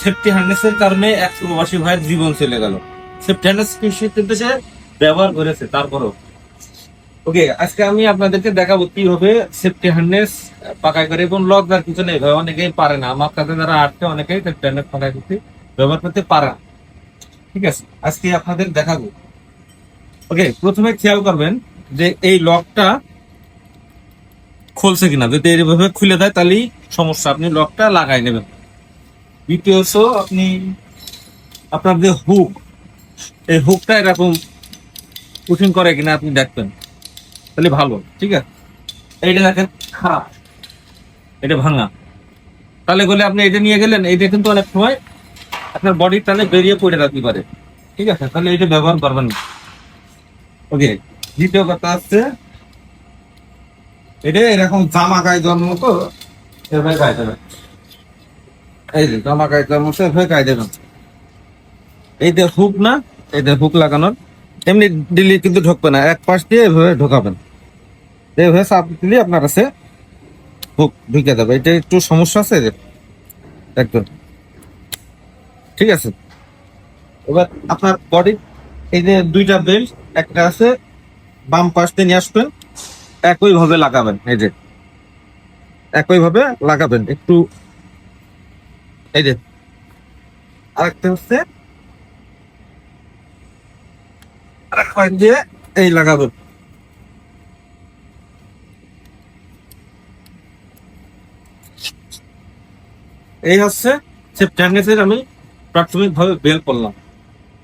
Safety হার্নেসের কারণে এক প্রবাসী ভাইয়ের জীবন চলে গেল। সেফটি হার্নেস কিন্তু সে ব্যবহার করেছে, তারপরও। ওকে আজকে আমি আপনাদেরকে দেখাবো কীভাবে সেফটি হার্নেস পাকাই করে এবং লক দেওয়ার কিছু নেই ভাই অনেকেই পারে না। আমার কাছে যারা আটকে, অনেকেই সেফটি হার্নেস পাকাই করতে ব্যবহার করতে পারে ঠিক আছে, আজকে আপনাদের দেখাবো। ওকে প্রথমে খেয়াল করবেন যে এই লকটা খুলছে কিনা। যদি এইভাবে খুলে দেয়, তাহলেই সমস্যা। আপনি লকটা লাগাই নেবেন। দ্বিতীয়ত আপনি আপনার যে হুক এই হুকটা এরকম পুশিং করে কিনা আপনি দেখবেন। তাহলে ভালো, ঠিক আছে? এইটা দেখেন খারাপ এটা ভাঙা। তাহলে বলে আপনি এটা নিয়ে গেলেন, এইটা কিন্তু অনেক সময় আপনার বডির তাহলে বেরিয়ে পড়ে রাখতে পারে। ঠিক আছে? তাহলে এটা ব্যবহার করবেন না। ওকে দ্বিতীয় কথা হচ্ছে, এটা এরকম জামা গায়ে জন্ম তো এভাবে গায়ে এই যে জামা তো এভাবে গায়ে দেবেন এই যে হুক না, এই হুক লাগানোর, এমনি দিল্লি কিন্তু ঢুকবে না। এক পাশ দিয়ে এভাবে ঢোকাবেন। এভাবে চাপ দিলে আপনার কাছে হুক ঢুকে যাবে। এটা একটু সমস্যা আছে যে, একদম। ঠিক আছে। এবার আপনার বডি এই যে দুইটা বেল্ট একটা আছে, বাম পাশ দিয়ে নিয়ে আসবেন। একই ভাবে লাগাবেন, এই যে। একই ভাবে লাগাবেন, একটু এই যে, আরেকটা হচ্ছে, আরেক এই এই হচ্ছে সেপ্টেম্বরের আমি প্রাথমিক ভাবে বেল করলাম।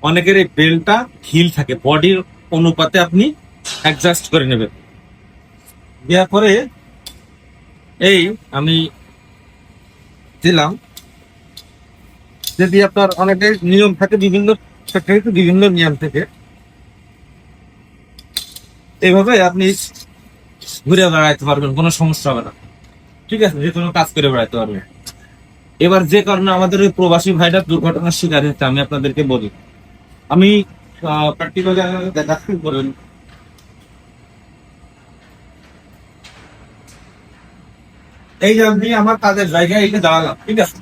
অনেকের এই বেলটা হিল থাকে বডির অনুপাতে আপনি অ্যাডজাস্ট করে নেবেন। দেওয়ার পরে এই আমি দিলাম যদি আপনার অনেকের নিয়ম থাকে বিভিন্ন ফ্যাক্টরিতে বিভিন্ন নিয়ম থেকে, এইভাবে আপনি ঘুরে বেড়াইতে পারবেন, কোনো সমস্যা হবে না। ঠিক আছে, যে কোনো কাজ করে বেড়াইতে পারবেন। এবার যে কারণে আমাদের ওই প্রবাসী ভাইরা দুর্ঘটনার শিকার হচ্ছে আমি আপনাদেরকে বলি। আমি প্র্যাকটিক্যালি দেখাচ্ছি, বলুন। এই যে আমি আমার কাজের জায়গায় এসে দাঁড়ালাম, ঠিক আছে?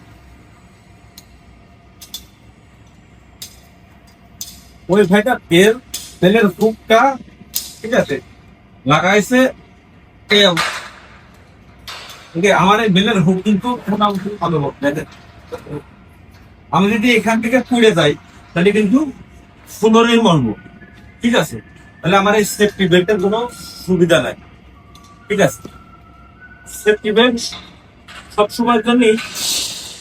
ওই ভাইটা তেল তেলের হুকটা ঠিক আছে লাগাইছে আছে, আমার এই বেলের হুক কিন্তু আমি যদি এখান থেকে পুড়ে যাই তাহলে কিন্তু ফুলরের মরবো ঠিক আছে? তাহলে আমার এই সেফটি বেল্টের কোনো সুবিধা নাই ঠিক আছে? সেফটি বেল্ট সবসময়ের জন্যই